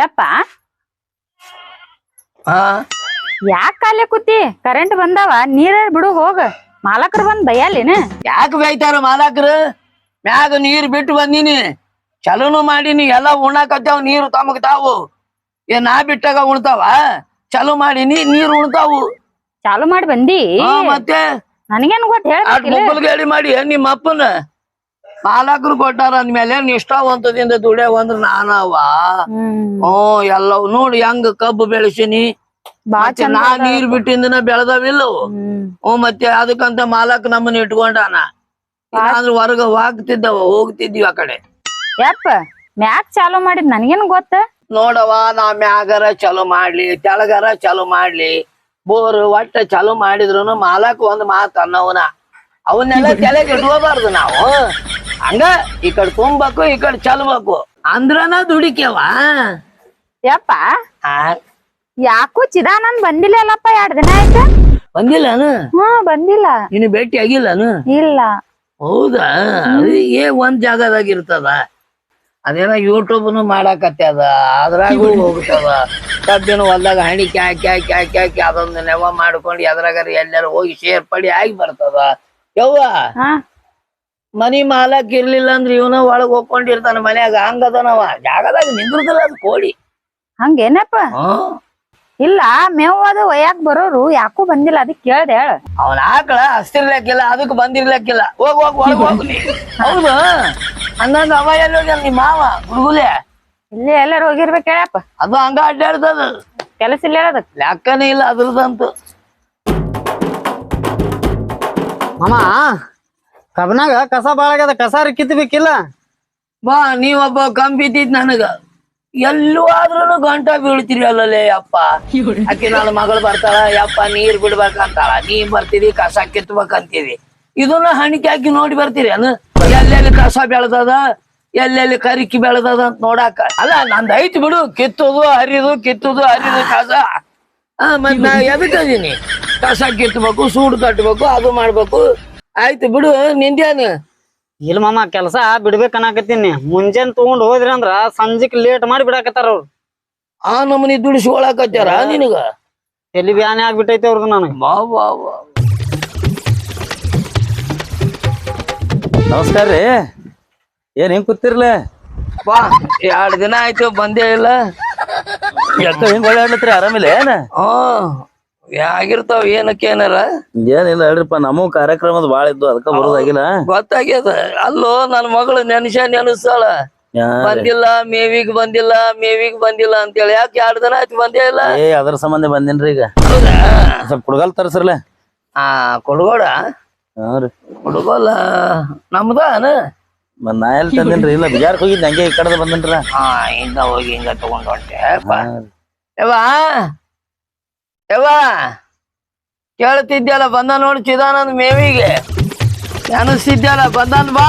ಯಪ್ಪ? ಹಾ ಯಾಕ ಕಾಲೇ ಕೂತಿ? ಕರೆಂಟ್ ಬಂದಾವ ನೀರ ಬಿಡು ಹೋಗ. ಮಾಲಕರು ಬಂದ್ ಬೈಯಲ್ಲೇನ? ಯಾಕೆ ಬೈತಾರ ಮಾಲಕ್ರು? ಮ್ಯಾಗ ನೀರ್ ಬಿಟ್ಟು ಬಂದಿನಿ. ಚಲೋನು ಮಾಡೀನಿ ಎಲ್ಲ ಉಣ್ಣಾಕತ್ತಾವ ನೀರು ತಮಗ್ ತಾವು. ಏನ್ ನಾ ಬಿಟ್ಟಾಗ ಉಣ್ತಾವ? ಚಲೋ ಮಾಡೀನಿ ನೀರ್ ಉಣ್ತಾವು. ಚಾಲು ಮಾಡಿ ಬಂದಿ? ಹಾ ಮತ್ತೆ? ನನಗೇನು ಗೊತ್ತ ಅಟ್ ಗಾಡಿ ಮಾಡಿ ನಿಮ್ಮ ಅಪ್ಪನ? ಮಾಲಕರು ಕೊಟ್ಟಾರ ಅಂದ್ಮೇಲೆ ನಿಷ್ಠಾವಂತದಿಂದ ದುಡಿಯವ ಅಂದ್ರ ನಾನವ ಹ್ಮ್. ಎಲ್ಲವ್ ನೋಡಿ ಹೆಂಗ ಕಬ್ಬು ಬೆಳೆಸಿನಿ. ನಾ ನೀರ್ ಬಿಟ್ಟಿಂದನ ಬೆಳೆದವಿಲ್ಲವು. ಹ್ಮ್. ಹ್ಮ್ ಮತ್ತೆ ಅದಕ್ಕಂತ ಮಾಲಕ್ ನಮ್ಮನ್ನ ಇಟ್ಕೊಂಡಾನ. ಅಂದ್ರ ಹೊರಗ ಹೋಗ್ತಿದ್ದವ ಹೋಗ್ತಿದ್ವಿ ಆ ಕಡೆ. ಯಪ್ಪ ಮ್ಯಾಕ್ ಚಾಲೂ ಮಾಡಿದ್ ನನಗೇನ್ ಗೊತ್ತ? ನೋಡವ ನಾ ಮ್ಯಾಗರ ಚಾಲೂ ಮಾಡ್ಲಿ ತೆಳಗರ ಚಾಲೂ ಮಾಡ್ಲಿ. ಬೋರ್ ಒಟ್ಟ ಚಾಲೂ ಮಾಡಿದ್ರು ಮಾಲಕ್ ಒಂದ್ ಮಾತ್ ಅನ್ನವನ. ಅವನ್ನೆಲ್ಲ ತಲೆಗೆ ಇಟ್ಕೋಬಾರ್ದು ನಾವು. ಹಂಗ ಈ ಕಡೆ ತುಂಬಬೇಕು ಈ ಕಡೆ ಚಲ್ಬೇಕು ಅಂದ್ರನ ದುಡಿಕೆವ? ಯಪ್ಪ ಯಾಕೋ ಚಿದಾನಂದ್ ಬಂದಿಲ್ಲ ಅಲ್ಲಪ್ಪ ಎರಡ್ ದಿನ ಆಯ್ತ. ಬಂದಿಲ್ಲನು? ಹ್ಮ್ ಬಂದಿಲ್ಲ. ಇನ್ನು ಭೇಟಿ ಆಗಿಲ್ಲನು? ಇಲ್ಲ. ಹೌದಾ? ಏ ಒಂದ್ ಜಾಗದಾಗ ಇರ್ತದ. ಅದೇನ ಯೂಟ್ಯೂಬ್ನು ಮಾಡಾಕತ್ಯಾದ ಅದ್ರಾಗೂ ಹೋಗ್ತದ ಕಬ್ಬಿನ ಹೊಲ್ದಾಗ ಹಣಿಕೆ ಹಾಕಿ ಹಾಕಿ ಹಾಕಿ ಹಾಕಿ ಅದೊಂದು ನೆವ ಮಾಡ್ಕೊಂಡು ಎದ್ರಾಗಾರ ಎಲ್ಲಾರ ಹೋಗಿ ಸೇರ್ಪಡಿ ಆಗಿ ಬರ್ತದ. ಯವ್ವಾ? ಹಾ. ಮನಿ ಮಾಲಕ್ ಇರ್ಲಿಲ್ಲ ಅಂದ್ರೆ ಇವನ ಒಳಗ್ ಹೋಗ್ಕೊಂಡಿರ್ತಾನ ಮನ್ಯಾಗ. ಹಂಗದನವ. ಜಾಗದಾಗ ನಿಂದ್ರದಲ್ಲ ಅದು ಕೋಳಿ. ಹಂಗೇನಪ್ಪ? ಹ್ಮ್ ಇಲ್ಲ ಮೇವು ಅದು ಒಯ್ಯಾಕ್ ಬರೋರು ಯಾಕೋ ಬಂದಿಲ್ಲ ಅದಕ್ಕೆ ಕೇಳ್ದೆ ಹೇಳ. ಅವನ ಆಕಳ ಹಸ್ತಿರ್ಲಕ್ಕಿಲ್ಲ ಅದಕ್ಕೆ ಬಂದಿರ್ಲಕ್ಕಿಲ್ಲ. ಹೋಗ್ ಹೋಗ್ ಒಳಗ್ ಹೋಗ್. ನೀ. ಹೌದು ಅವ ಎಲ್ಲಿ ಹೋಗ್ಯಾನ ನಿಮ್ಮ ಮಾವ ಗುರುಗುಲೆ ಇಲ್ಲಿ ಎಲ್ಲರೂ ಹೋಗಿರ್ಬೇಕು ಹೇಳಪ್ಪ ಅದು ಹಂಗ ಅಡ್ಡಾಡ್ತದ ಕೆಲಸ ಇಲ್ಲ ಹೇಳದ ಲೆಕ್ಕನೇ ಇಲ್ಲ ಅದ್ರದಂತು. ಮಾಮ ಕಬ್ನಾಗ ಕಸ ಬಾಳ ಆಗ್ಯದ, ಕಸ ಕಿತ್ತಬೇಕಿಲ್ಲ ಬಾ, ನೀವೊಬ್ಬ ಕಂಬಿದ್ದಿದ್ ನನಗ. ಎಲ್ಲೂ ಆದ್ರೂ ಗಂಟ ಬೀಳ್ತೀರಿ ಅಲ್ಲಲೇ ಅಪ್ಪ ಅಕ್ಕಿ ನನ್ನ ಮಗಳು ಬರ್ತಾಳ, ಯಪ್ಪ, ನೀರ್ ಬಿಡ್ಬೇಕಂತಾಳ. ನೀ ಬರ್ತೀರಿ, ಕಸ ಕಿತ್ಬೇಕಂತೀರಿ. ಇದನ್ನ ಹಣಿಕೆ ಹಾಕಿ ನೋಡಿ ಬರ್ತೀರಿ, ಅನು? ಎಲ್ಲೆಲ್ಲಿ ಕಸ ಬೆಳೆದದ, ಎಲ್ಲೆಲ್ಲಿ ಕರಿಕಿ ಬೆಳೆದದ ಅಂತ ನೋಡಾಕ. ಅಲ್ಲ, ನಂದ್ ಐತಿ ಬಿಡು, ಕಿತ್ತುದು, ಹರಿದು ಕಿತ್ತುದು, ಹರಿದು ಕಸ. ಆ ಮತ್ ನಾ ಎದಕ್ಕದೀನಿ ಕಸ ಕಿತ್ಬೇಕು, ಸೂಡು ಕಟ್ಬೇಕು, ಅದು ಮಾಡ್ಬೇಕು. ಆಯ್ತು ಬಿಡು ನಿಂದೇನು ಇಲ್ಲ ಮಾಮ ಕೆಲಸ ಬಿಡ್ಬೇಕನ್ನಾಕತ್ತೀನಿ. ಮುಂಜಾನೆ ತಗೊಂಡ್ ಹೋದ್ರಿ ಅಂದ್ರ ಸಂಜಿಕ್ ಲೇಟ್ ಮಾಡಿ ಬಿಡಾಕತ್ತಾರ ಅವ್ರು. ಆ ನಮ್ಮನಿ ದುಡಿಸಿ ಒಳಕತ್ತಾರ ನಿನಗ? ಎಲ್ಲಿ ಬ್ಯಾನೆ ಆಗ್ಬಿಟ್ಟೈತಿ ಅವ್ರದ್ದು ನನಗೆ. ಬಾ ಬಾ ವಾ. ನಮಸ್ಕಾರ ರೀ. ಏನ್ ಹೆಂಗ್ ಕೂತಿರ್ಲೆ? ಬಾ ಎರಡ್ ದಿನ ಆಯ್ತು ಬಂದೇ ಇಲ್ಲ. ಯಾಕ ಒಳ್ಳೆ ಒಳ್ಳಾಡ್ಲತ್ರಿ ಆರಾಮಿಲ್ಲ ಏನ? ಹ್ಮ್ ಆಗಿರ್ತಾವ ಏನಕ್ಕೆ ಏನಾರ? ಏನಿಲ್ಲ ಹೇಳ್ರಿಪ್ಪ ನಮಗೂ ಕಾರ್ಯಕ್ರಮದ ಬಾಳ ಇದ್ದು ಅದಕ್ಕ ಬರೋದಾಗಿಲ್ಲ. ಗೊತ್ತಾಗ್ಯದ. ಅಲ್ಲೋ ನನ್ ಮಗಳು ನೆನಸ ನೆನಸ್ತಾಳ ಬಂದಿಲ್ಲ ಮೇವಿಗ್ ಬಂದಿಲ್ಲ ಮೇವಿಗ್ ಬಂದಿಲ್ಲ ಅಂತೇಳಿ. ಯಾಕೆ ಎರಡ್ ದಿನ ಆಯ್ತು ಬಂದೇ ಇಲ್ಲ? ಏ ಅದ್ರ ಸಂಬಂಧ ಬಂದೇನ್ರಿ ಈಗ. ಸ್ವಲ್ಪ ಕುಡ್ಗಲ್ ತರ್ಸ್ರಲ್ಲ ಆ ಕೊಡ್ಗೋಡ? ಹಾ ರೀ. ಕೊಡ್ಗೋಲ ನಮ್ದಾನ ಮತ್ ನಾ ಎಲ್ಲಿ ತಂದೇನ್ರಿ? ಇಲ್ಲ ಬಿಜಾರ್ ಹೋಗಿದ್ದೆ ಹಂಗೆ ಈ ಕಡೆದ ಬಂದೇನ್ರ. ಹಾ ಹಿಂಗ ಹೋಗಿ ಹಿಂಗ ತಗೊಂಡ್ ಹೊಂಟೆ. ಯವ್ವಾ? ಯವ್ವಾ ಕೇಳ್ತಿದ್ಯಲ್ಲ ಬಂದ ನೋಡಿ ಚಿದಾನಂದ್ ಮೇವಿಗೆ. ಅನಿಸ್ತಿದ್ಯಲ್ಲ ಬಂದನ್ ಬಾ.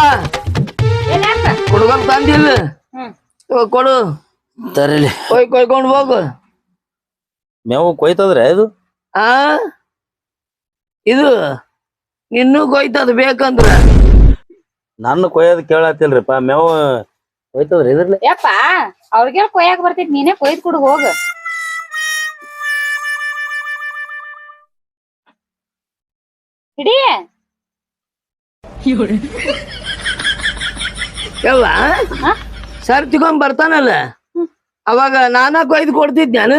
ಹುಡುಗನ್ ತಂದಿಲ್ಲ. ಕೊಡು. ತರಿಲಿ ಕೊಯ್ ಕೊಯ್ಕೊಂಡ್ ಹೋಗು. ಮೇವು ಕೊಯ್ತದ್ರೆ ಇದು? ಆ? ಇದು ನಿನ್ನೂ ಕೊಯ್ತದ ಬೇಕಂದ್ರ. ನನ್ನ ಕೊಯ್ಯೋದ್ ಕೇಳತ್ತಿಲ್ರಿಪ್ಪ ಮೇವು ಕೊಯ್ತದ್ರಿ ಇದ್ರಲ್ಲ? ಯಪ್ಪ ಅವ್ರಿಗೆ ಕೊಯ್ಯಾಕ ಬರ್ತೈತಿ ನೀನೇ ಕೊಯ್ದು ಕೊಡು ಹೋಗ. ಹಿಡಿ ಯವ್ವ? ಸರ್ ತಗೊಂಡ್ ಬರ್ತಾನಲ್ಲ? ಅವಾಗ ನಾನ ಕೊಯ್ದು ಕೊಡ್ತಿದ್ ನಾನು?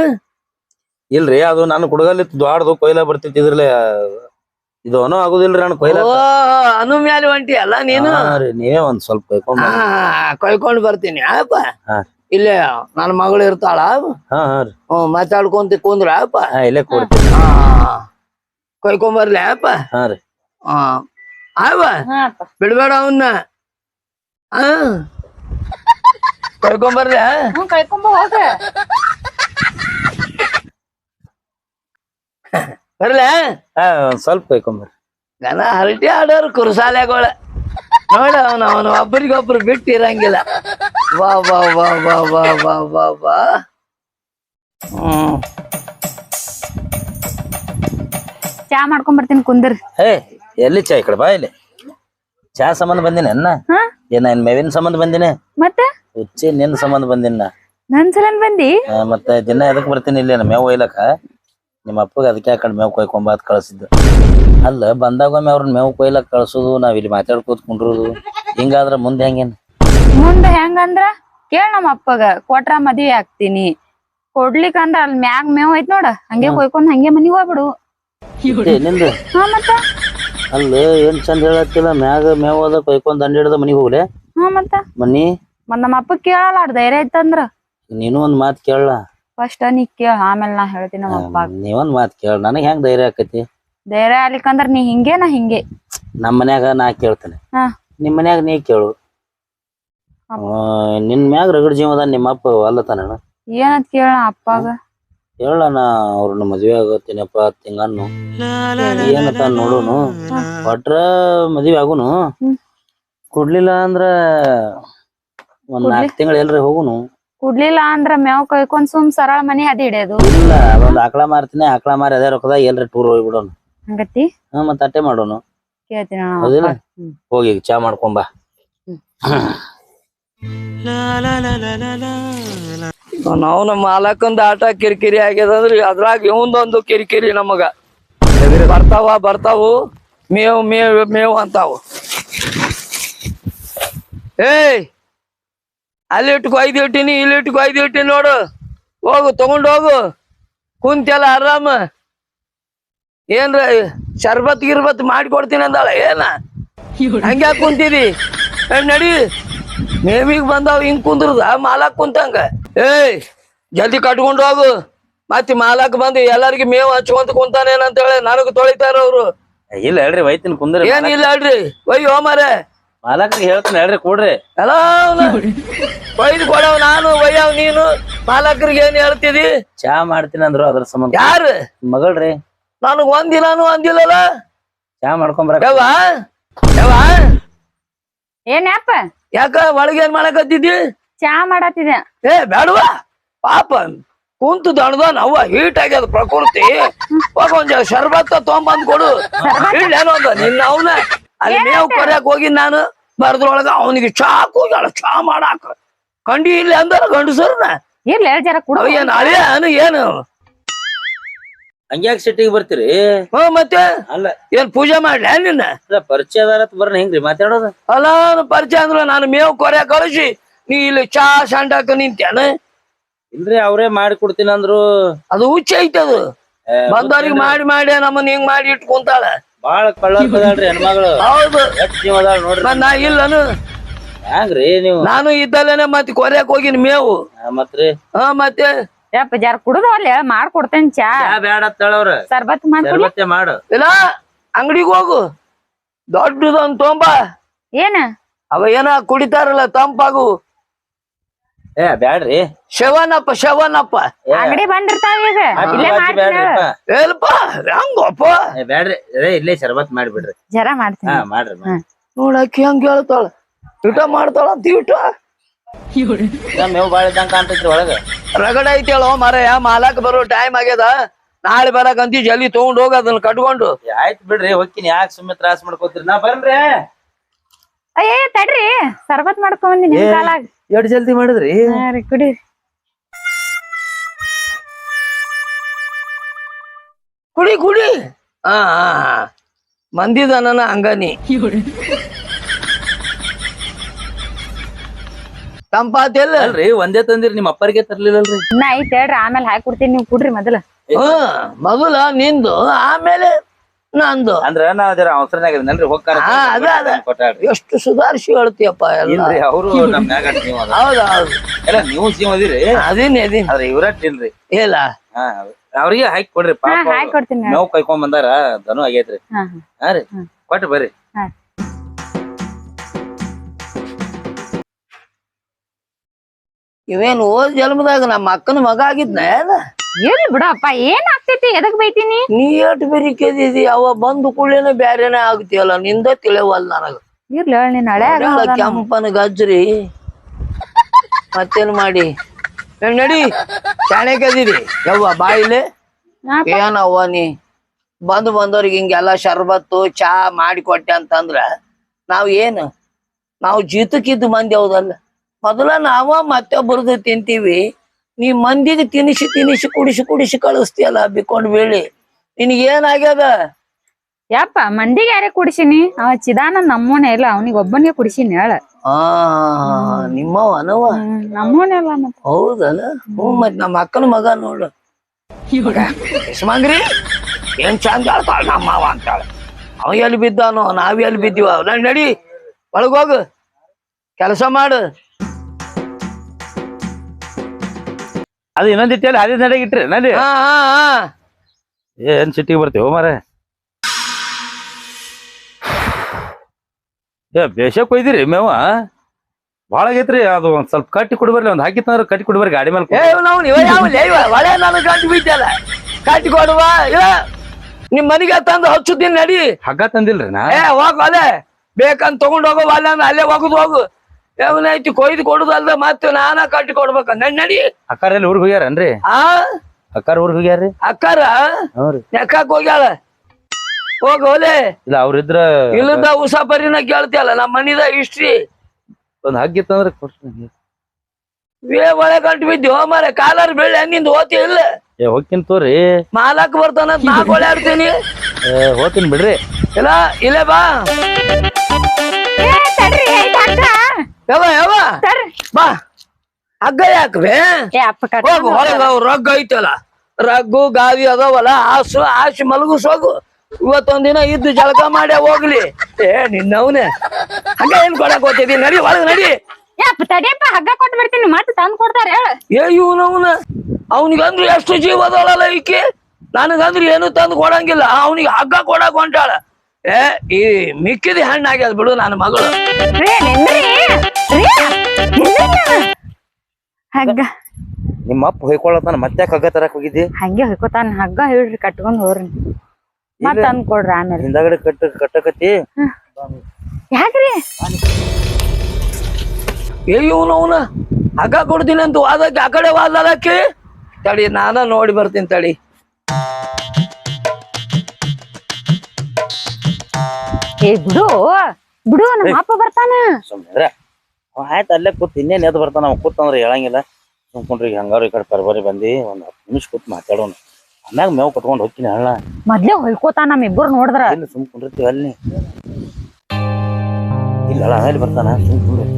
ಇಲ್ರಿ ಅದು ನಾನು ಕುಡ್ಗಲ್ ಇತ್ತು ದ್ವಾಡ್ದು ಕೊಯ್ಲ ಬರ್ತೈತಿ ಇದ್ರಲ್ಲೇ ಇದು ಅನು ಆಗುದಿಲ್ರಿ ನಾನು ಕೊಯ್ಲ ಓ ಅನು ಮ್ಯಾಲೆ ಹೊಂಟಿ ಅಲ್ಲ ನೀನು? ಹಾ ರೀ ನೀವೇ ಒಂದ್ ಸ್ವಲ್ಪ ಕೊಯ್ಕೊಂಡ್ ಹಾ ಕೊಯ್ಕೊಂಡ್ ಬರ್ತೀನಿ ಅಪ್ಪ ಹಾ. ಇಲ್ಲೇ ನನ್ನ ಮಗಳು ಇರ್ತಾಳ? ಹಾ ಹಾ ರೀ. ಹ್ಮ್ ಮಾತಾಡ್ಕೊಂತ ಕುಂದ್ರ ಅಪ್ಪ ಹಾ ಇಲ್ಲೇ ಕೊಡ್ತೀನಿ. ಹಾ. ಕೊಯ್ಕೊಂಡ್ ಬರ್ಲಿ ಅಪ್ಪ. ಹಾ ರೀ. ಹಾ ಆವ ಬಿಡ್ಬೇಡ ಅವನ್ನ ಹಾ ಕೊಯ್ಕೊಂಡ್ ಬರ್ಲಿ ಆ? ಹ್ಮ್ ಕಳ್ಕೊಂಬ ಹೋಗ. ಬರ್ಲಿ? ಹಾ ಒಂದ್ ಸ್ವಲ್ಪ ಕೊಯ್ಕೊಂಬರ್ರಿ ಗನ ಹರಟಿ ಆಡೋರು ಕುರುಸಾಲೆಗಳ. ನೋಡ ಅವನ ಅವನು ಒಬ್ಬರಿಗೊಬ್ರು ಬಿಟ್ಟು ಇರಂಗಿಲ್ಲ ವಾ ವಾ ವಾ ವಾ ವಾ ವಾ ವಾ ವಾ. ಹ್ಮ್. ಚಾ ಮಾಡ್ಕೊಂಡ್ ಬರ್ತೀನಿ ಕುಂದ್ರಿ. ಏ ಎಲ್ಲಿ ಚಾ ಈ ಕಡೆ ಬಾ ಇಲ್ಲಿ. ಚಾ ಸಂಬಂಧ ಬಂದಿನ ಅನ್ನ? ಹಾ? ಏನ ಏನ್ ಮೇವಿನ ಸಂಬಂಧ ಬಂದಿನ. ಮತ್ತೆ? ಹುಚ್ಚಿ ನಿನ್ ಸಂಬಂಧ ಬಂದಿನ ನನ್ ಸಲನ್ ಬಂದಿ? ಆ, ಮತ್ತೆ ದಿನ ಎದಕ್ ಬರ್ತೀನಿ ಇಲ್ಲಿ ಮೇವ್ ಒಯ್ಲಕ್ಕ? ನಿಮ್ಮ ಅಪ್ಪಗೆ ಅದಕ್ಕೆ ಆ ಕಡೆ ಮೇವ್ ಕೊಯ್ಕೊಂಬಾತ್ ಕಳ್ಸಿದ್ದು. ಅಲ್ಲ ಬಂದಾಗೊಮ್ಮೆ ಅವ್ರನ್ನ ಮೇವ್ ಕೊಯ್ಲಕ್ ಕಳ್ಸೋದು ನಾವ್ ಇಲ್ಲಿ ಮಾತಾಡ್ಕೋತ ಕುಂಡ್ರೋದು ಹಿಂಗಾದ್ರ ಮುಂದೆ ಹೆಂಗೇನ್? ಮುಂದ ಹೆಂಗಂದ್ರ? ಕೇಳ ನಮ್ಮ ಅಪ್ಪಗ ಕೊಟ್ರ ಮದ್ವಿ ಹಾಕ್ತೀನಿ ಕೊಡ್ಲಿಕ್ಕಂದ್ರ ಅಲ್ಲಿ ಮ್ಯಾಗ್ ಮೇವ್ ಐತ್ ನೋಡ ಹಂಗೆ ಕೊಯ್ಕೊಂಡ್ ಹಂಗೆ ಮನಿಗ್ ಹೋಗ್ಬಿಡು. ಏ, ನಿಂದು. ಹಾ ಮತ್ತ? ಅಲ್ಲ ಏನ್ ಚಂದ ಹೇಳತ್ತಿಲ್ಲ ಮ್ಯಾಗ ಮೇವಾದ ಕೈಕೊಂಡ್ ದಂಡ ಹಿಡ್ದ ಮನಿಗ್ ಹೋಗ್ಲೆ. ಹಾ ಮತ್ತ? ಮನಿ? ಮತ್ ನಮ್ಮ ಅಪ್ಪ ಕೇಳಲ್ಲ ಧೈರ್ಯ ಐತಂದ್ರ ನೀನು ಒಂದ್ ಮಾತ್ ಕೇಳಲ್ಲ ಫಸ್ಟ್ ನೀ ಕೇಳ ಆಮೇಲೆ ನಾ ಹೇಳ್ತೀನಿ ನಮ್ಮ ಅಪ್ಪ ನೀವೊಂದ್ ಮಾತ್ ಕೇಳ ನನಗ್ ಹೆಂಗ್ ಧೈರ್ಯ ಆಕತಿ? ಧೈರ್ಯ ಆಗ್ಲಿಕ್ಕಂದ್ರ ನೀ ಹಿಂಗೆ ನಾ ಹಿಂಗೆ. ನಮ್ ಮನ್ಯಾಗ ನಾ ಕೇಳ್ತೇನೆ. ಹಾ. ನಿಮ್ ಮನ್ಯಾಗ ನೀ ಕೇಳು. ಆ, ನಿನ್ ಮ್ಯಾಗ ರಗಡ್ ಜೀವದ ನಿಮ್ಮ ಅಪ್ಪ ಅಲ್ಲತಾನ ಏನಂತ ಕೇಳ ಅಪ್ಪಾಗ? ಹೇಳ ಅವ್ರ ಅವ್ರನ್ನ ಮದ್ವೆ ಆಗತ್ತೀನಪ್ಪ ತಿಂಗನ್ನು ಏನತ್ತ ನೋಡೋನು ಒಟ್ರ ಮದ್ವೆ ಆಗುನು. ಕೊಡ್ಲಿಲ್ಲ ಅಂದ್ರ ಒಂದ್ ನಾಲ್ಕ್ ತಿಂಗಳ ಎಲ್ರಿ ಹೋಗುನು? ಕುಡ್ಲಿಲ್ಲ ಅಂದ್ರ ಮ್ಯಾವ್ ಕೈಕೊಂಡ್ ಸುಮ್ ಸರಳ ಮನಿ ಅದ ಹಿಡಿಯೋದು. ಇಲ್ಲ ಅದೊಂದ್ ಆಕಳ ಮಾರ್ತೀನಿ ಆಕಳ ಮಾರಿ ಅದೇ ರೊಕ್ಕದಾಗ ಎಲ್ರಿ ಟೂರ್ ಹೋಗ್ಬಿಡೋಣ ಹಂಗತಿ? ಹಾ ಮತ್ತ ಅಟ್ಟೆ ಮಾಡೋನು. ಕೇಳ್ತೀನಿ ಹೌದಿಲ್ಲ. ಹೋಗಿ ಚಾ ಮಾಡ್ಕೊಂಬ ನಾವು ನಮ್ಮ ಮಾಲಕಂದ ಆಟ ಕಿರಿಕಿರಿ ಆಗ್ಯದ ಅಂದ್ರೆ ಅದ್ರಾಗ ಇವಂದೊಂದು ಕಿರಿಕಿರಿ ನಮಗ. ಬರ್ತಾವ, ಬರ್ತಾವು, ಮೇವು, ಮೇವ್, ಮೇವು ಅಂತಾವು. ಏಯ್, ಅಲ್ಲಿ ಇಟ್ಟು ಕೊಯ್ದು ಇಟ್ಟಿನಿ, ಇಲ್ಲಿ ಇಟ್ಟು ಕೊಯ್ದು ಇಟ್ಟಿನಿ ನೋಡು. ಹೋಗು, ತಗೊಂಡ್ ಹೋಗು. ಕುಂತೆಲ್ಲ ಆರಾಮ. ಏನ್ರ ಶರ್ಬತ್ ಗಿರ್ಬತ್ ಮಾಡಿ ಕೊಡ್ತೀನಿ ಅಂದಾಳ, ಏನ? ಹಂಗ್ಯಾಕ್ ಕುಂತಿದಿ? ನಡಿ. ಮೇವಿಗ್ ಬಂದಾವ್ ಹಿಂಗ್ ಕುಂದ್ರದ. ಮಾಲಾಕ್ ಕುಂತಂಗ ಏಯ್ ಜಲ್ದಿ ಕಟ್ಕೊಂಡು ಹೋಗು. ಮತ್ತೆ ಮಾಲಾಕ್ ಬಂದು ಎಲ್ಲರಿಗೂ ಮೇವ್ ಹಚ್ಕೊಂತ ಕುಂತಾನೇನಂತ ಹೇಳಿ ನನಗ್ ತೊಳಿತಾರ ಅವ್ರು. ಇಲ್ಲ ಹೇಳ್ರಿ ವೈತಿನ ಏನ್ ಇಲ್ಲ ಹೇಳ್ರಿ. ಒಯ್ಯೋ ಮಾರೆ ಮಾಲಕ್ರಿಗೆ ಹೇಳ್ತೀನಿ ಹೇಳ್ರಿ ಕೊಡ್ರಿ. ಎಲ್ಲ ಒಯ್ದು ಕೊಡವ್ ನಾನು ಒಯ್ಯವ್ ನೀನು. ಮಾಲಕರಿಗೆ ಏನ್ ಹೇಳ್ತಿದಿ? ಚಾ ಮಾಡ್ತೀನಿ ಅಂದ್ರು ಅದ್ರ ಸಂಬಂಧ. ಯಾರು? ಮಗಳ್ರಿ. ನನಗ್ ಒಂದಿನಾನು ಒಂದಿಲ್ಲಲ್ಲ ಚಾ ಮಾಡ್ಕೊಂಬರ ಯಾವ ಯಾವ ಏನ್ಯಪ್ಪ? ಯಾಕ ಒಳಗೇನ್ ಮಾಡಕತ್ತಿದ್ದಿ? ಚಾ ಮಾಡತ್ತಿದೆ ಏ ಬೇಡವಾ ಪಾಪ ಕುಂತು ದಣದ ಅವ್ವ ಹೀಟ್ ಆಗ್ಯದ ಪ್ರಕೃತಿ. ಹೋಗ ಒಂದ್ ಶರ್ಬತ್ತ ತೊಗೊಂಬಂದ್ ಕೊಡು. ಒಂದ ನಿನ್ನ ಅವನ. ಅಲ್ಲಿ ಮೇವ್ ಕೊರ್ಯಾಕ್ ಹೋಗಿ ನಾನು. ಬರದ್ರೊಳಗ ಅವನಿಗೆ ಚಾ ಕೂದಾಳ ಚಾ ಮಾಡಾಕ. ಕಂಡಿ ಇಲ್ಲ ಅಂದ್ರ ಗಂಡಸರ್ನ. ಹೇಳ್ ಜರ ಕುಡು ಏನ್ ಅಳಿಯ ಏನು? ಹಂಗ್ಯಾಕ್ ಸಿಟ್ಟಿಗೆ ಬರ್ತೀರಿ? ಹ್ಮ್ ಮತ್ತೆ? ಅಲ್ಲ. ಏನ್ ಪೂಜೆ ಮಾಡ್ಲ ನಿನ್ನ? ಇಲ್ಲ ಪರಿಚಯದಾರ ಬರ್ನ ಹೆಂಗ್ರಿ? ಮಾತಾಡೋದು. ಅಲ್ಲ ಅವ್ನು ಪರಿಚಯ ಅಂದ್ರ ನಾನು ಮೇವ್ ಕೊರೆ ಕಳಿಸಿ ನೀ ಇಲ್ಲಿ ಚಾ ಸಂಡಾಕ ನಿಂತ್ಯಾನ? ಇಲ್ರಿ ಅವ್ರೇ ಮಾಡಿ ಕೊಡ್ತೀನಿ ಅಂದ್ರು. ಅದು ಹುಚ್ಚ ಐತೆ ಅದು. ಬಂದವ್ರಿಗೆ ಮಾಡಿ ಮಾಡಿ ನಮ್ಮನ್ನ ಹಿಂಗ್ ಮಾಡಿ ಇಟ್ಕೊಂತಾಳ ಬಾಳ ಕಳ್ಳಿ ಹೆಣ್ಮಗಳು. ಹೌದು. ಎಷ್ಟ್ ಜೀವ ಅದಾಳ ನೋಡ್ರಿ. ಮತ್ತ್ ನಾ ಇಲ್ಲನು. ಹ್ಯಾಂಗ್ರಿ ನೀವು? ನಾನು ಇದ್ದಲ್ಲೇನೆ ಮತ್ತೆ ಕೊರ್ಯಾಕ್ ಹೋಗಿನ ಮೇವು. ಆ, ಮತ್ರಿ? ಹಾ ಮತ್ತೆ? ಯಪ್ಪ ಜರ ಕುಡುದು ಅಲ್ಲಿ ಮಾಡ್ಕೊಡ್ತೇನೆ ಚಾ. ಬೇಡ ಅಂತೇಳವ್ರ ಸರ್ಬತ್ ಮಾಡ್ಕೊಡಿ ಮಾಡು. ಇಲ್ಲ ಅಂಗಡಿಗೆ ಹೋಗು. ದೊಡ್ಡದೊಂದ್ ತೊಂಬ. ಏನ? ಅವ ಏನ ಕುಡಿತಾರಲ್ಲ ತಂಪಾಗು. ಏ ಬ್ಯಾಡ್ರಿ. ಶವನಪ್ಪ ಶವನಪ್ಪ. ಏ, ಅಂಗಡಿ ಬಂದಿರ್ತಾವ ಈಗ. ಇಲ್ಲೇ ಬಾಜಿ ಮಾಡ್ತೀನಿ. ಬ್ಯಾಡ್ರಿಪ್ಪ. ಏಲ್ಪ ಹೆಂಗಪ್ಪ? ಏ, ಬ್ಯಾಡ್ರಿ. ಏ, ಇಲ್ಲೇ ಶರ್ಬತ್ ಮಾಡ್ಬಿಡ್ರಿ. ಜರ ಮಾಡ್ತೀನಿ. ಹಾ ಮಾಡ್ರಿ ಮಾಡ್ರಿ. ನೋಡಕ್ಕಿ ಹಂಗ ಹೇಳ್ತಾಳ. ಊಟ ಮಾಡ್ತಾಳ ಅಂತ ಊಟ ಮೇವ್ ಬಾಳ ಇದ್ದಂಗ ಕಾಣ್ತೈತ್ರಿ ಒಳಗ. ರಗಡ ಐತೇಳೋ ಮಾರಾಯ ಮಾಲಕ್ ಬರೋ ಟೈಮ್ ಆಗ್ಯದ. ನಾಳೆ ಬರಕ್ ಅಂತ ಜಲ್ದಿ ತಗೊಂಡ್ ಹೋಗ ಅದನ್ನ ಕಟ್ಕೊಂಡು. ಆಯ್ತು ಬಿಡ್ರಿ ಹೊಕ್ಕಿನಿ ಯಾಕೆ ಸುಮ್ಮನೆ ತ್ರಾಸ ಮಾಡ್ಕೋತೀರಿ? ನಾ ಬರ್ರಿ ಅಯ್ಯ ತಡ್ರಿ ಸರ್ಬತ್ ಮಾಡ್ಕೊಂಡ್ ನಿಮ್ ಏ. ಕಾಲಾಗ. ಎಷ್ಟ್ ಜಲ್ದಿ ಮಾಡಿದ್ರಿ? ಕುಡಿ. ಕುಡಿ ಕುಡಿ. ಹಾ ಮಂದಿದ ನನ್ನ ತಂಪಾತಿಲ್ಲ ಅಲ್ರಿ ಒಂದೇ ತಂದಿರಿ ನಿಮ್ ಅಪ್ಪರಿಗೆ ತರ್ಲಿಲ್ಲಲ್ರಿ. ಇನ್ನ ಐತ್ ಹೇಳ್ರಿ ಆಮೇಲೆ ಹಾಕಿ ಕೊಡ್ತೀನಿ ನೀವು ಕುಡ್ರಿ ಮೊದಲ. ಹ್ಮ್ ಮೊದಲ ನಿಂದು ಆಮೇಲೆ ನಂದು. ಅಂದ್ರ ನಾ ಅದರ ಹೋಗ್ತಾರ ಹಾ, ಅದ, ಎಷ್ಟು ಸುಧಾರಿಸಿ ಹೇಳ್ತೀಯಪ್ಪ ಎಲ್ಲ. ಇಲ್ರಿ ಅವರು ನಮ್ ಮ್ಯಾಗ ಅಷ್ಟ್ ಜೀವ ಅದ. ಹೌದು ಹೌದು. ಎಲ್ಲ ನೀವು ಜೀವ ಅದಿರಿ. ಅದೇನ್ ಅದೇನ್. ಆದ್ರೆ ಇವ್ರಟ್ ಇಲ್ರಿ. ಇಲ್ಲ. ಹಾ ಅವ್ರಿಗೆ ಹಾಕಿ ಕೊಡ್ರಿ ಪಾಪ ಹಾಕಿ ಕೊಡ್ತೀನಿ ನೋವು ಕೈಕೊಂಡ್ ಬಂದಾರ ಧನು ಆಗೈತ್ರಿ. ಹಾ ರೀ. ಕೊಟ್ಟು ಬರ್ರಿ. ಹಾ. ಇವೇನು ಓದ್ ಜನ್ಮದಾಗ ನಮ್ಮ ಅಕ್ಕನ ಮಗ ಆಗಿದ್ನ ಏನು? ಬಿಡಪ್ಪ ಏನ್ ಆಗ್ತೈತಿ? ಎದಕ್ ಬೈತೀನಿ? ನೀ ಎಟ್ ಬೆರಿಕೆದಿದಿ ಅವ ಬಂದು ಕೂಡಲೇನೆ ಬ್ಯಾರೇನೆ ಆಗ್ತಿಯಲ್ಲ ನಿಂದ ತಿಳಿವಲ್ ನನಗ. ಇರ್ಲಿ ಹೇಳ್ ನೀನ್ ಹಳೆ ಅಡ್ಯಾಳ ಕೆಂಪನ ಗಜ್ರಿ. ಮತ್ತೇನ್ ಮಾಡಿ? ನಡಿ. ನಡಿ ಶಾಣೆಕದಿರಿ ಯವ್ವ ಬಾಯಿಲೆ. ಏನವ್ವ ನೀ? ಬಂದು ಬಂದವ್ರಿಗೆ ಹಿಂಗೆಲ್ಲ ಶರ್ಬತ್ತು ಚಾ ಮಾಡಿ ಕೊಟ್ಟೆ ಅಂತಂದ್ರ ನಾವ್ ಏನು? ನಾವು ಜೀತಕ್ಕಿದ್ದು ಮಂದಿ ಹೌದಲ್ಲ. ಮೊದಲ ನಾವ ಮತ್ತೊಬ್ಬರದು ತಿಂತೀವಿ. ನೀ ಮಂದಿಗೆ ತಿನಿಸಿ ತಿನಿಸಿ ಕುಡಿಸಿ ಕುಡಿಸಿ ಕಳಿಸ್ತೀಯಲ್ಲ ಬಿಕ್ಕೊಂಡ್ ಬೀಳಿ. ನಿನಗೇನಾಗ್ಯದ ಯಪ್ಪ ಮಂದಿಗೆ ಯಾರೇ ಕುಡಿಸಿನಿ? ಅವ ಚಿದಾನ ನಮ್ಮೋನೆ ಇಲ್ಲ ಅವನಿಗೆ ಒಬ್ಬನಿಗೆ ಕುಡಿಸಿನಿ ಹೇಳ. ಆ ನಿಮ್ಮವ ಅನವ ನಮ್ಮೋನೆ ಅಲ್ಲ ಮತ್ತ. ಹೌದಲ್ಲ? ಹ್ಞೂ ಮತ್ ನಮ್ಮ ಅಕ್ಕನ ಮಗ ನೋಡು. ಯಶಮಂಗ್ರಿ ಏನ್ ಚಂದ ಹೇಳ್ತಾಳ ನಮ್ಮ ಮಾವ ಅಂತಾಳ. ಅವ ಎಲ್ಲಿ ಬಿದ್ದಾನೋ ನಾವ್ ಎಲ್ಲಿ ಬಿದ್ದೀವ. ನಡಿ ನಡಿ ಒಳಗೋಗು ಕೆಲಸ ಮಾಡು. ಅದು ಇನ್ನೊಂದ್ ಇಟ್ಟಲ್ಲಿ ಅದೇ ನಡೆಗೆ ಇಟ್ರಿ ನಲ್ಲಿ ಹಾ ಹಾ ಹಾ. ಏನ್ ಸಿಟ್ಟಿಗೆ ಬರ್ತೀವಿ ಮಾರ ಏ ಬೇಷಕ್ ಕೊಯ್ದಿರಿ ಮೇವ. ಭಾಳ ಆಗೈತ್ರಿ ಅದು ಒಂದ್ ಸ್ವಲ್ಪ ಕಟ್ಟಿ ಕೊಡ್ಬರ್ಲಿ ಒಂದ್ ಹಾಕಿತ್ತಂದ್ರೆ ಕಟ್ಟಿ ಕೊಡ್ಬರ್ರಿ ಗಾಡಿ ಮೇಲೆ ಏ ನಾವು ಇವ ಯಾವ ಇವ ಒಳ್ಳೆ ನನಗೆ ಗಂಟು ಬಿದ್ದಲ್ಲ ಕಾಟಿ ಕೊಡುವ ಇವ. ನಿಮ್ ಮನೆಗೆ ತಂದು ಹಚ್ಚುತ್ತೀನಿ ನಡಿ. ಹಗ್ಗ ತಂದಿಲ್ರಿ ನಾ? ಏ ಹೋಗು ಅಲ್ಲೇ ಬೇಕಂತ ತಗೊಂಡ್ ಹೋಗೋ ಅಲ್ಲೇ ಹೋಗುದು ಹೋಗು. ಏನೈತಿ ಕೊಯ್ದು ಕೊಡುದಲ್ದ ಮತ್ತೆ ನಾನ ಕಟ್ಟಿ ಕೊಡ್ಬೇಕ. ನಡಿ ನಡಿ. ಅಕ್ಕಾರ ಎಲ್ಲಿ ಊರಿಗೆ ಹೋಗ್ಯಾರನ್ರಿ? ಆ? ಅಕ್ಕಾರ ಊರಿಗೆ ಹೋಗ್ಯಾರ್ರಿ? ಅಕ್ಕಾರ? ಹ್ಞೂ ರೀ. ನೆಕ್ಕಕ್ ಹೋಗ್ಯಾಳ? ಹೋಗ ಹೋಲೆ. ಇಲ್ಲ ಅವ್ರಿದ್ರ ಇಲ್ಲದ ಉಸಾಪರಿನ ಕೇಳ್ತಿಯಲ್ಲ ನಮ್ಮ ಮನಿದ ಹಿಸ್ಟ್ರಿ. ಒಂದ್ ಹಗ್ಗಿತ್ತಂದ್ರೆ ಕೊಡ್ತೀನಿ ವೇ ಒಳೆ ಗಂಟು ಬಿದ್ದಿ ಹೋ ಮಾರ ಕಾಲರ್ ಬೆಳ್ಳಿ ನಿಂದ ಓತಿ ಇಲ್ಲ. ಏ ಹೋಗ್ತೀನಿ ತೋರಿ. ಮಾಲಕ್ ಬರ್ತಾನ ನಾ ಓಡಾಡ್ತೀನಿ ಏ ಹೋಗ್ತೀನಿ ಬಿಡ್ರಿ. ಇಲ್ಲ ಇಲ್ಲೇ ಬಾ. ಏ ತಡ್ರಿ ಏ. ಯಾವ ಯಾವ ಸರ್. ಬಾ. ಹಗ್ಗ ಯಾಕ್ವೆ? ಏ ಅಪ್ಪ ಕಟ್ ಹೋಗು ಹೊರಗ ಅವ್ ಐತಲ್ಲ. ರಗ್ಗು ಗಾವಿ ಅದಾವಲ್ಲ ಆಸು ಆಸಿ ಮಲಗು ಹೋಗು. ಇವತ್ತೊಂದಿನ ಇದ್ದು ಜಳಕ ಮಾಡೇ ಹೋಗ್ಲಿ. ಏ ನಿನ್ನವನೇ. ಹಂಗ ಏನ್ ಕೊಡಕ್ ಹೋಗ್ತಿದಿ? ನಡಿ ಒಳಗ್ ನಡಿ. ಏ ಅಪ್ಪ ತಡಿಯಪ್ಪ ಹಗ್ಗ ಕೊಟ್ಟು ಬಿಡ್ತೀನಿ ಮತ್ತೆ ತಂದ್ ಕೊಡ್ತಾರೆ. ಏ ಏ ಇವನವನ. ಅವನಿಗಂದ್ರೆ ಎಷ್ಟು ಜೀವ ಅದಳಲ್ಲ ಈಕಿ? ನನಗಂದ್ರೆ ಏನು ತಂದು ಕೊಡಂಗಿಲ್ಲ. ಅವನಿಗೆ ಹಗ್ಗ ಕೊಡಕ್ ಹೊಂಟಾಳ. ಏ ಈ ಮಿಕ್ಕಿದ ಹಣ್ಣಾಗ್ಯದ ಬಿಡು ನನ್ನ ಮಗಳು. ಹಗ್ಗ. ನಿಮ್ಮ ಅಪ್ಪ ಹೊಯ್ಕೊಳತಾನ ಮತ್ತೆ ಹಗ್ಗ ತರಕ್ ಹೋಗಿದ್ದಿ? ಹಂಗೆ ಹೊಯ್ಕೊತಾನ ಹಗ್ಗ ಹೇಳ್ರಿ ಕಟ್ಕೊಂಡ್ ಹೋಗ್ರಿ. ಮತ್ತ ಅನ್ಕೊಡ್ರಿ ಕೊಡ್ರಿ ಆಮೇಲೆ. ಹಿಂದಗಡೆ ಕಟ್ಟ ಕಟ್ಟಕತ್ತಿ? ಯಾಕ್ರಿ? ಏ ಇವನವನ ಹಗ್ಗ ಕೊಡ್ತೀನಿ ಅಂತ ವಾದಕ್ಕೆ ಆ ಕಡೆ ವಾದಲಕ್ಕೆ ತಡಿ ನಾನ ನೋಡಿ ಬರ್ತೀನಿ ತಡಿ. ಏ ಬಿಡು. ಬಿಡು ನಮ್ಮ ಅಪ್ಪ ಬರ್ತಾನ. ಸುಮ್ಮನೆ ಆಯ್ತು ಅಲ್ಲೇ ಕೂತ್ ಇನ್ನೇನು ಎದ್ದು ಬರ್ತಾನ ಅವ್ ಕೂತಂದ್ರೆ ಹೇಳಂಗಿಲ್ಲ. ಸುಮ್ಕೊಂಡ್ರಿ ಹಂಗಾರು ಈ ಕಡೆ ಪರ್ಬರಿ ಬಂದು ಒಂದ್ ಹತ್ತು ನಿಮಿಷ ಕೂತ್ ಮಾತಾಡೋಣ. ಆಮ್ಯಾಗ ಮೇವ್ ಕಟ್ಕೊಂಡು ಹೋಗ್ತೀನಿ ಹೇಳ ಮೊದ್ಲೇ ಹೊಯ್ಕೋತಾ ನಮ್ ಇಬ್ಬರು ನೋಡಿದ್ರ? ಇಲ್ಲಿ ಅಲ್ಲಿ. ಇಲ್ಲ ಹೇಳ ಆಮೇಲೆ ಬರ್ತಾನ ಸುಮ್ಕೊಂಡ್ರಿ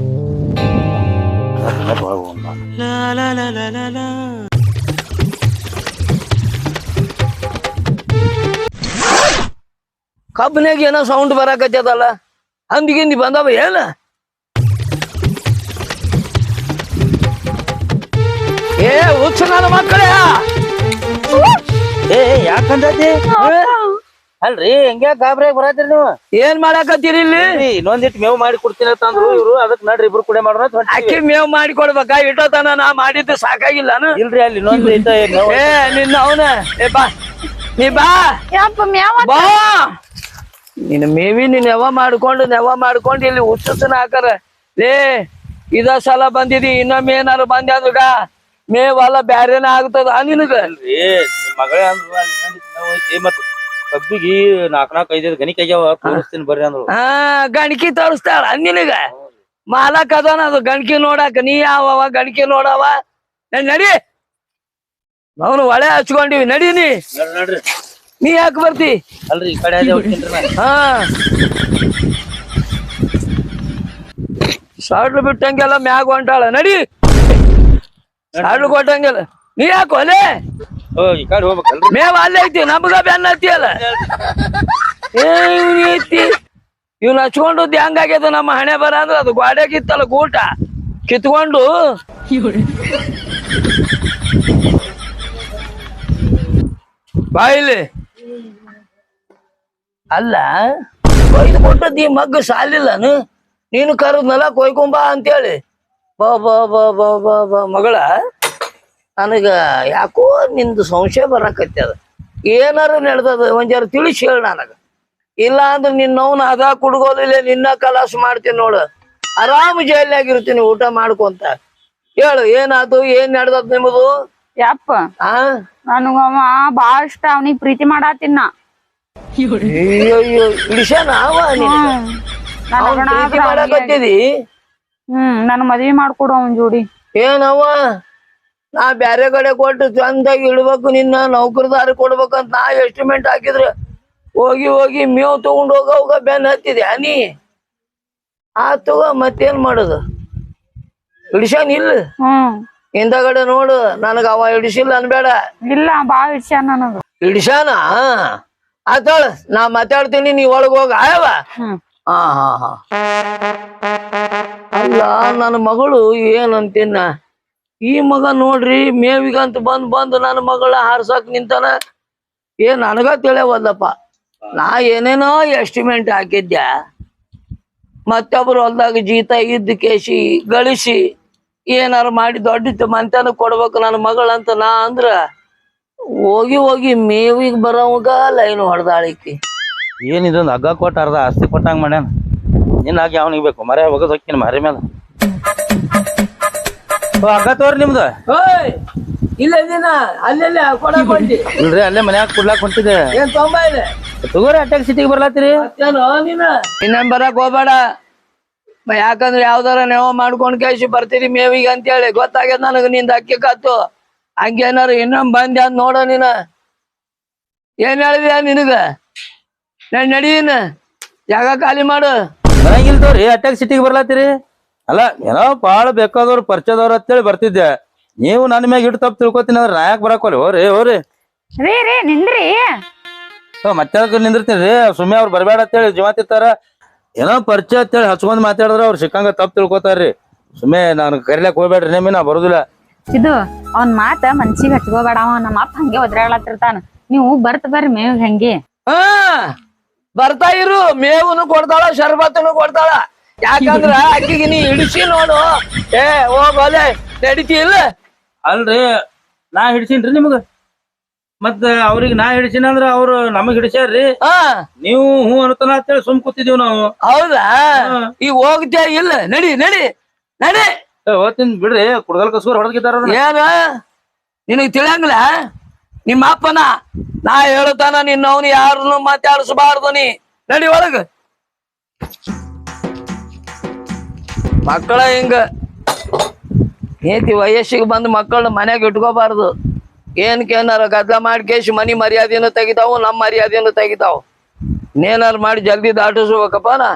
ಕಬ್ಬನಾಗ ಏನೋ ಸೌಂಡ್ ಬರಾಕತ್ತದಲ್ಲ? ಹಂದಿಗಿಂದಿ ಬಂದವ ಏನ? ಏ ಹುಚ್ಚ ನನ್ನ ಮಕ್ಕಳೇ. ಏ ಯಾಕಂದಿ ಅಲ್ರಿ ಹೆಂಗ್ಯಾ ಗಾಬ್ರಿ ಬರತ್ರಿ ನೀವು? ಏನ್ ಮಾಡಾಕತ್ತೀರಿ ಇಲ್ಲಿ? ಇನ್ನೊಂದಿಟ್ಟು ಇನ್ನೊಂದಿಟ್ ಮೇವ್ ಮಾಡಿ ಕೊಡ್ತೀನಿ ಅಂತ ಅಂದ್ರು ಇವ್ರು. ಅದಕ್ ನಡ್ರಿ ಇಬ್ರು ಕೂಡ ಮಾಡೋಣ. ಅಕ್ಕಿ ಮೇವ್ ಮಾಡಿ ಕೊಡ್ಬೇಕಾ? ಇಟ್ಟೋತನ ನಾ ಮಾಡಿದ್ದು ಸಾಕಾಗಿಲ್ಲ ಇಲ್ರಿ ಅಲ್ಲಿ ಇನ್ನೊಂದ್ ಏ ನಿನ್ನ ಅವನ. ಏ ಬಾ. ನೀ ಬಾ. ಯಪ್ಪ ಮೇವ ಬಾ. ನಿನ್ನ ಮೇವಿ ನೀನ್ ಯಾವ ಮಾಡ್ಕೊಂಡು ನೆವ ಮಾಡ್ಕೊಂಡು ಇಲ್ಲಿ ಹುಚ್ಚನ ಹಾಕರ. ಲೇ ಇದ ಸಲ ಬಂದಿದಿ ಇನ್ನೊಮ್ಮೆ ಏನಾರು ಬಂದ್ಯಾದ ಮೇವಲ್ಲ ಬ್ಯಾರೇನ ಆಗ್ತದ ನಿನಗ? ಮಗಳೇ ಮತ್ತ್ ಕಬ್ಬಿಗಿ ನಾಕ್ ನಾಕ್ ಐದೈದು ಗಣಿಕ ಆಗ್ಯಾವ ತೋರಿಸ್ತೀನಿ ಬರ್ರಿ ಅಂದ್ರು ಹಾ ಗಣಕಿ ತೋರಿಸ್ತಾಳ ನಿನಗ? ಮಾಲಕ್ ಅದಾನ ಅದು ಗಣಕಿ ನೋಡಾಕ ನೀ ಯಾವ ಗಣಕಿ ನೋಡವ? ನಡಿ. ಅವನು ಒಳೆ ಹಚ್ಕೊಂಡಿವಿ ನಡಿ ನೀ. ನೋಡ್ರಿ. ನೀ ಯಾಕೆ ಬರ್ತಿ? ಅಲ್ರಿ ಈ ಕಡೆ ಹಾ. ಸಾಡ್ಲು ಬಿಟ್ಟಂಗೆಲ್ಲ ಮ್ಯಾಗ ಹೊಂಟಾಳ ನಡಿ. ಸಾಡ್ಲು ಕೊಟ್ಟಂಗಿಲ್ಲ. ನೀ ಯಾಕೆ ಒಲೆ ಓ ಈ ಕಡೆ ಹೋಗ್ಬೇಕಲ್ರಿ. ಮೇವ ಅಲ್ಲೇ ಐತಿ ನಮ್ಗ ಬೆನ್ನ ಹತ್ತಿಯಲ್ಲ ಏ ಇವ್ನ್ ಐತಿ. ಇವ್ನ ಹಚ್ಕೊಂಡದ್ದು ಹೆಂಗಾಗ್ಯದ ನಮ್ಮ ಹಣೆ ಬರ ಅಂದ್ರೆ ಅದು ಗೋಡೆಗಿತ್ತಲ್ಲ ಗೂಟ. ಕಿತ್ಕೊಂಡು ಬಾಯಿಲಿ ಅಲ್ಲ ಕೊಯ್ದು ಕೊಟ್ಟದ್ದು ಈ ಮಗ್ಗ ಸಾಲಿಲ್ಲನು? ನೀನು ಕರೆದ್ನಲ್ಲ ಕೊಯ್ಕೊಂಬ ಅಂತೇಳಿ. ಬಾ ಬಾ ಬಾ ಬಾ ಬಾ ಬಾ ಮಗಳ ನನಗ ಯಾಕೋ ನಿಂದು ಸಂಶಯ ಬರಕತ್ತ ಏನಾರು ನಡೆದದ ಒಂಜಾರು ಜರ ತಿಳಿಸಿ ಹೇಳ ನನಗ. ಇಲ್ಲ ಅಂದ್ರೆ ನಿನ್ನವನ ಅದ ಕುಡ್ಗೋದಿಲ್ಲ ನಿನ್ನ ಕಲಾಸ ಮಾಡ್ತೀನಿ ನೋಡು. ಆರಾಮ್ ಜೈಲಾಗಿರ್ತೀನಿ ಊಟ ಮಾಡ್ಕೊಂತ ಹೇಳು ಏನಾತು ಏನ್ ನಡೆದದ್ ನಿಮ್ಮದು ಯಪ್ಪ ಆ? ನನಗ ಅವ ಬಾಳ ಇಷ್ಟ ಅವನಿಗೆ ಪ್ರೀತಿ ಮಾಡತ್ತಿನ ಅಯ್ಯೋ ಇಡಿಸ್ಯಾನ ಅವ ನೀನು ಅವ್ನ್ ಪ್ರೀತಿ ಮಾಡಾಕತ್ತಿದಿ? ಹ್ಮ್ ನನ್ ಮದ್ವಿ ಮಾಡ್ಕೊಡು ಅವ್ನ್ ಜೋಡಿ. ಏನವ್ವ? ನಾ ಬ್ಯಾರೆ ಕಡೆ ಕೊಟ್ಟು ಚಂದಾಗಿ ಇಡ್ಬೇಕು ನಿನ್ನ ನೌಕರದಾರ ಕೊಡ್ಬೇಕಂತ ನಾ ಎಸ್ಟಿಮೇಟ್ ಹಾಕಿದ್ರೆ ಹೋಗಿ ಹೋಗಿ ಮೇವ್ ತಗೊಂಡ್ ಹೋಗ ಬೆನ್ ಹತ್ತಿದೆ ನೀ? ಆ ತಗೋ ಮತ್ತೇನ್ ಮಾಡುದು? ಹಿಡಿಸ್ಯಾನ ಇಲ್ಲ ಹ್ಮ್. ಹಿಂದಗಡೆ ನೋಡು ನನಗ ಅವ ಹಿಡಿಸಿಲ್ಲ ಅನ್ಬೇಡ. ಇಲ್ಲ ಬಾಳ ಇಷ್ಟ ನನಗ. ಹಿಡಿಸ್ಯಾನ? ಆತಾಳ ನಾ ಮಾತಾಡ್ತೀನಿ ನೀ ಒಳಗ್ ಹೋಗ. ಆಯವ ಹ್ಮ್. ಹಾ ಅಲ್ಲ, ನನ್ನ ಮಗಳು ಏನಂತೀನ? ಈ ಮಗ ನೋಡ್ರಿ, ಮೇವಿಗಂತ ಬಂದ್ ಬಂದು ನನ್ನ ಮಗಳ ಹಾರ್ಸಕ್ ನಿಂತಾನ. ಏನ್ ನನಗ ತಿಳಿಯವಲ್ಲಪ್ಪ ನಾ ಏನೇನೋ ಎಸ್ಟಿಮೇಟ್ ಹಾಕಿದ್ದೆ. ಮತ್ತೊಬ್ರು ಹೊಲ್ದಾಗ ಜೀತ ಇದ್ದ ಕೇಸಿ ಗಳಿಸಿ ಏನಾರು ಮಾಡಿ ದೊಡ್ಡ ಮಂತನ ಕೊಡ್ಬೇಕು ನನ್ನ ಮಗಳಂತ ನಾ ಅಂದ್ರ, ಹೋಗಿ ಹೋಗಿ ಮೇವಿಗೆ ಬರೋವಾಗ ಲೈನ್ ಹೊಡೆದಾಳಿಕಿ ಏನ್ ಇದೊಂದು ಹಗ್ಗ ಕೊಟ್ಟ ಅರ್ಧ ಆಸ್ತಿ ಕೊಟ್ಟಂಗ ಮಾಡ್ಯಾನ. ನಿನ್ನಾಗಿ ಅವನಿಗೆ ಬೇಕು. ಮರೆ ಒಗದ್ ಹೊಕ್ಕಿನ ಮರಿ ಮೇಲೆ ಓ, ಹಗ್ಗ ತೋರಿ ನಿಮ್ದು. ಓಯ್ ಇಲ್ಲ ನೀನ ಅಲ್ಲೆಲ್ಲ ಕೊಡಕ್ ಹೊಂಟಿ ಇಲ್ರಿ ಅಲ್ಲೇ ಮನ್ಯಾಗ ಕುಡ್ಲಾಕ್ ಹೊಂಟಿದೆ ಏನ್ ತೊಂಬ ಇದೆ? ತಗೋರಿ ಅಟ್ಯಾಕ್ ಸಿಟಿಗೆ ಬರ್ಲಾತ್ರಿ ಇನ್ನೇನ್ ನೀನ? ಇನ್ನೊಂದ್ ಬರಕ್ ಹೋಗ್ಬೇಡ ಮ- ಯಾಕಂದ್ರೆ ಯಾವ್ದಾರ ನೆವ ಮಾಡ್ಕೊಂಡ್ ಕೇಸಿ ಬರ್ತೀರಿ ಮೇವಿಗೆ ಅಂತೇಳಿ. ಗೊತ್ತಾಗ್ಯದ ನನಗ ನಿಂದ ಅಕ್ಕಿ ಕತ್ತು ಹಂಗೇನಾರು ಇನ್ನೊಂದ್ ಬಂದ್ಯಾ ಅಂತ ನೋಡ ನೀನ. ಏನ್ ಹೇಳಿದ್ಯಾ ನಿನಗ? ನಡ್ ನಡೀನ ಜಾಗ ಖಾಲಿ ಮಾಡು. ಬರಂಗಿಲ್ಲ ತೋರಿ ಅಟ್ಯಾಕ್ ಸಿಟಿಗೆ ಬರ್ಲಾತಿರಿ ಅಲ್ಲ ಏನೋ ಬಾಳ ಬೇಕಾದವ್ರು ಪರಿಚಯದವ್ರು ಅಂತೇಳಿ ಬರ್ತಿದ್ದೆ. ನೀವು ನನ್ನ ಮ್ಯಾಗ ಇಟ್ಟು ತಪ್ಪು ತಿಳ್ಕೊತೀನಿ ಅಂದ್ರೆ ನಾ ಯಾಕೆ ಬರಾಕೋಲಿ ಹೋರಿ ಹೋರಿ ರೀ ರೀ ನಿಂದ್ರಿ. ಮತ್ತೆ ನಿಂದಿರ್ತೀನಿ ರೀ? ಸುಮ್ಮನೆ ಅವ್ರು ಬರಬೇಡ ಅಂತೇಳಿ ಜೀವ ತಿತ್ತಾರ ಏನೋ ಪರಿಚಯ ಅಂತೇಳಿ ಹಚ್ಕೊಂಡ್ ಮಾತಾಡಿದ್ರೆ ಅವ್ರು ಸಿಕ್ಕಂಗ ತಪ್ಪು ತಿಳ್ಕೊತಾರ್ರಿ ಸುಮ್ಮನೆ ನಾನು ಕರಿಲಕ್ ಹೋಗ್ಬೇಡ್ರಿ ನೇಮಿ ನಾ ಬರೋದಿಲ್ಲ. ಇದು ಅವ್ನ್ ಮಾತ ಮನ್ಸಿಗೆ ಹಚ್ಕೋಬೇಡ ಅವ ನಮ್ಮ ಅಪ್ಪ ಹಂಗೆ ಒದ್ರಾಡ್ಲತ್ತಿರ್ತಾನ. ನೀವು ಬರ್ತ ಬರ್ರಿ ಮೇವ್ ಹಂಗೆ. ಹಾ ಬರ್ತಾ ಇರು ಮೇವುನು ಕೊಡ್ತಾಳ ಶರ್ಬತ್ನು ಕೊಡ್ತಾಳ. ಯಾಕಂದ್ರ ಅಕ್ಕಿಗೆ ನೀ ಹಿಡಿಸಿ ನೋಡು. ಏ ಹೋಗೋಲೆ ನಡಿತಿ ಇಲ್ಲ? ಅಲ್ರಿ ನಾ ಹಿಡಿಸಿನ್ರಿ ನಿಮಗ. ಮತ್ತ ಅವ್ರಿಗೆ ನಾ ಹಿಡಿಸಿನ ಅಂದ್ರ ಅವ್ರು ನಮಗ್ ಹಿಡಿಸ್ಯಾರ್ರಿ. ನೀವು ಹ್ಞೂ ಅನ್ನತಾನ ಅಂತೇಳಿ ಸುಮ್ ಕೂತಿದೀವ್ ನಾವು. ಹೌದಾ? ಈಗ ಹೋಗ್ತೇ ಇಲ್ಲ? ನಡಿ ನಡಿ ನಡಿ. ಹೋಗ್ತೀನಿ ಬಿಡ್ರಿ ಕುಡ್ಗಲ್ ಕಸೂರ್ ಹೊಡೆದಿದ್ದಾರ ಏನ? ನಿನಗ್ ತಿಳಿಯಂಗಿಲ್ಲ? ನಿಮ್ಮ ಅಪ್ಪನ ನಾ ಹೇಳ್ತಾನ ನಿನ್ನ ಅವನು ಯಾರನ್ನು ಮಾತಾಡಿಸಬಾರ್ದು ನೀ. ನಡಿ ಒಳಗ. ಮಕ್ಕಳ ಹಿಂಗ. ಏತಿ ವಯಸ್ಸಿಗೆ ಬಂದು ಮಕ್ಕಳನ್ನ ಮನ್ಯಾಗ ಇಟ್ಕೋಬಾರ್ದು. ಏನ್ಕೇನಾರ ಗದ್ಲ ಮಾಡಿ ಕೇಶ್ ಮನಿ ಮರ್ಯಾದೆಯನ್ನು ತೆಗಿತಾವು ನಮ್ಮ ಮರ್ಯಾದೆಯನ್ನು ತೆಗಿತಾವು. ಇನ್ನೇನಾರು ಮಾಡಿ ಜಲ್ದಿ ದಾಟಿಸ್ಬೇಕಪ್ಪ ನಾ